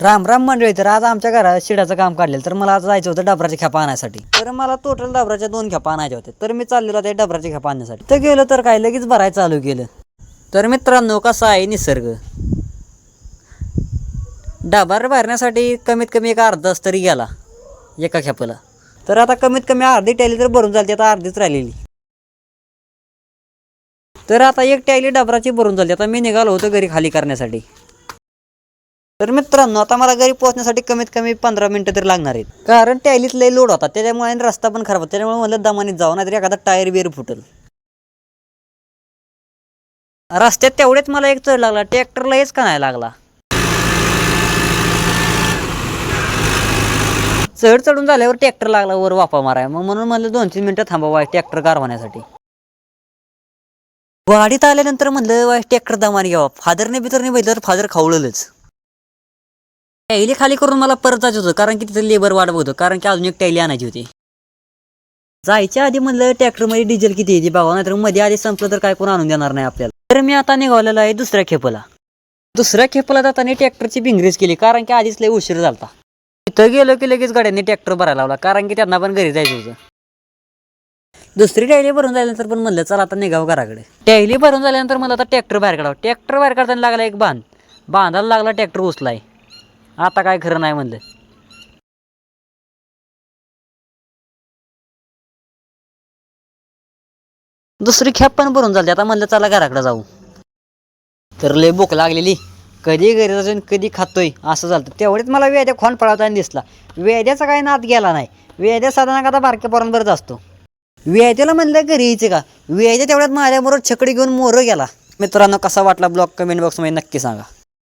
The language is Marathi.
राम राम मंडळी तर आज आमच्या घरात शिड्याचं काम काढलेलं. तर मला आज जायचं होतं डबराची खेपा आणण्यासाठी तर मला टोटल डबराच्या दोन खेपा आणायच्या होत्या. तर मी चाललेलो ते डबराची खेपा आणण्यासाठी. तर गेलो तर काय लगेच भरायला चालू केलं. तर मित्रांनो कसा आहे निसर्ग? डबार भरण्यासाठी कमीत कमी एक अर्धा तास तरी गेला एका खेपाला. तर आता कमीत कमी अर्धी टॅली तर भरून झाली आता अर्धीच राहिलेली. तर आता एक टॅली डबराची भरून झाली आता मी निघालो होतो घरी खाली करण्यासाठी. तर मित्रांनो आता मला घरी पोहोचण्यासाठी कमीत कमी पंधरा मिनिटं तरी लागणार आहेत. कारण टॅलीत लई लोड होता त्याच्यामुळे आणि रस्ता पण खराब होता त्याच्यामुळे म्हणलं दमानीत जावं नाहीतर एखादा टायर बिअर फुटल. रस्त्यात तेवढेच मला एक चढ लागला ट्रॅक्टरला हेच का नाही लागला. चढ चढून झाल्यावर ट्रॅक्टर लागला वर वापा माराय मग म्हणून म्हणलं दोन तीन मिनटं थांबावा ट्रॅक्टर कारवाण्यासाठी वाडीत आल्यानंतर म्हणलं ट्रॅक्टर दमाने घ्यावा. फादरने बितरने बघितलं तर फादर खावळलंच टॅली खाली करून मला परत जायचं होतं कारण की तिथं लेबर वाट होतं कारण की अजून एक टॅली आणायची होती. जायच्या आधी म्हणलं ट्रॅक्टरमध्ये डिझेल किती येते बाबा नाहीतरमध्ये आधी संपलं तर काय कोण आणून देणार नाही आपल्याला. तर मी आता निघालेलो आहे दुसऱ्या खेपला. दुसऱ्या खेपला जाताना ट्रॅक्टरची भिंगरेज केली कारण की आधीच लय उशीर झाला तिथं गेलो की लगेच गाड्यांनी ट्रॅक्टर भरायला लावला कारण की त्यांना पण घरी जायचं होतं. दुसरी टॅली भरून झाल्यानंतर पण म्हणलं चला आता निघावं घराकडे. टॅली भरून झाल्यानंतर मला आता ट्रॅक्टर बाहेर काढावं. ट्रॅक्टर बाहेर काढताना लागला एक बांध. बांधायला लागला ट्रॅक्टर उचलाय. आता काय खरं नाही म्हणलं. दुसरी खॅप पण भरून झाली आता म्हणलं चला घराकडे जाऊ. तर लय भूक लागलेली. कधी घरी जाऊन कधी खातोय असं झालं. तेवढेच मला वेद्या खोंड पळवताना दिसला. वेद्याचा काही नाद गेला नाही. वेद्या साधारण आता बारक्या पोरांबरच असतो. वेद्याला म्हणलं घरी यायचं का? वेद्या तेवढ्यात माझ्याबरोबर छकडी घेऊन मोरं गेला. मित्रांनो कसा वाटला ब्लॉग कमेंट बॉक्समध्ये नक्की सांगा.